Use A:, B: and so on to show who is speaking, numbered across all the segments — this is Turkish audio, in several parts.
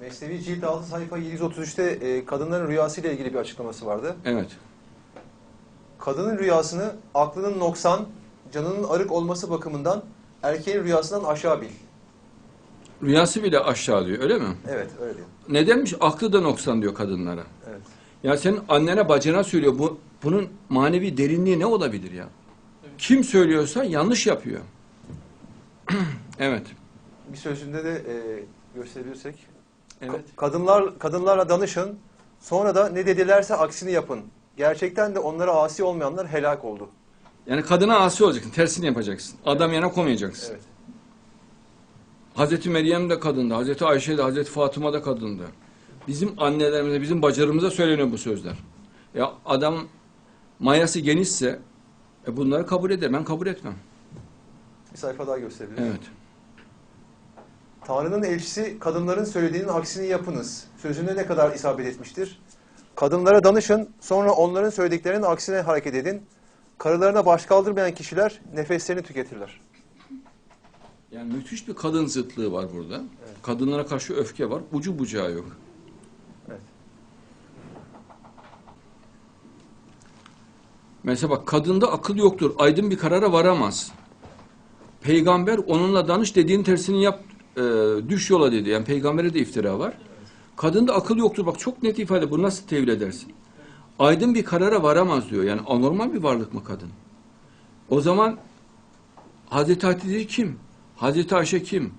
A: Mesnevi cilt 6 sayfa 733'te e, kadınların rüyası ile ilgili bir açıklaması vardı.
B: Evet.
A: Kadının rüyasını aklının noksan, canının arık olması bakımından erkeğin rüyasından aşağı bil.
B: Rüyası bile aşağı diyor öyle mi?
A: Evet öyle diyor.
B: Nedenmiş? Aklı da noksan diyor kadınlara.
A: Evet.
B: Ya senin annene bacına söylüyor. Bu, bunun manevi derinliği ne olabilir ya? Kim söylüyorsa yanlış yapıyor. evet.
A: Bir sözünde de e, gösterebilirsek.
B: Evet.
A: Ka- Kadınlar kadınlarla danışın. Sonra da ne dedilerse aksini yapın. Gerçekten de onlara asi olmayanlar helak oldu.
B: Yani kadına asi olacaksın. Tersini yapacaksın. Adam yana koymayacaksın.
A: Evet.
B: Hazreti Meryem de kadındı. Hazreti Ayşe de, Hazreti Fatıma da kadındı. Bizim annelerimize, bizim bacılarımıza söyleniyor bu sözler. Ya adam mayası genişse e bunları kabul eder. Ben kabul etmem.
A: Bir sayfa daha gösterebiliriz.
B: Evet.
A: Tanrı'nın elçisi kadınların söylediğinin aksini yapınız. Sözüne ne kadar isabet etmiştir? Kadınlara danışın, sonra onların söylediklerinin aksine hareket edin. Karılarına baş kaldırmayan kişiler nefeslerini tüketirler.
B: Yani müthiş bir kadın zıtlığı var burada. Kadınlara karşı öfke var. Ucu bucağı yok.
A: Evet.
B: Mesela bak kadında akıl yoktur. Aydın bir karara varamaz. Peygamber onunla danış dediğin tersini yap e, düş yola dedi. Yani peygambere de iftira var. Kadında akıl yoktur. Bak çok net ifade. Bunu nasıl tevil edersin? Aydın bir karara varamaz diyor. Yani anormal bir varlık mı kadın? O zaman Hazreti Hatice kim? Hazreti Ayşe kim?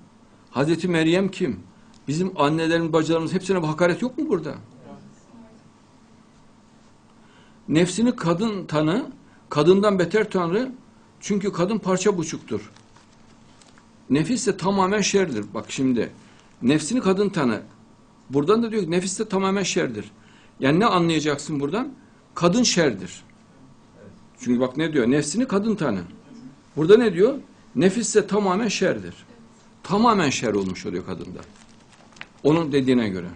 B: Hazreti Meryem kim? Bizim annelerimiz, bacılarımız hepsine bir hakaret yok mu burada? Nefsini kadın tanı, kadından beter tanrı. Çünkü kadın parça buçuktur. Nefis de tamamen şerdir. Bak şimdi, nefsini kadın tanı. Buradan da diyor ki nefis de tamamen şerdir. Yani ne anlayacaksın buradan? Kadın şerdir. Çünkü bak ne diyor? Nefsini kadın tanı. Burada ne diyor? Nefis de tamamen şerdir. Tamamen şer olmuş oluyor kadında. Onun dediğine göre.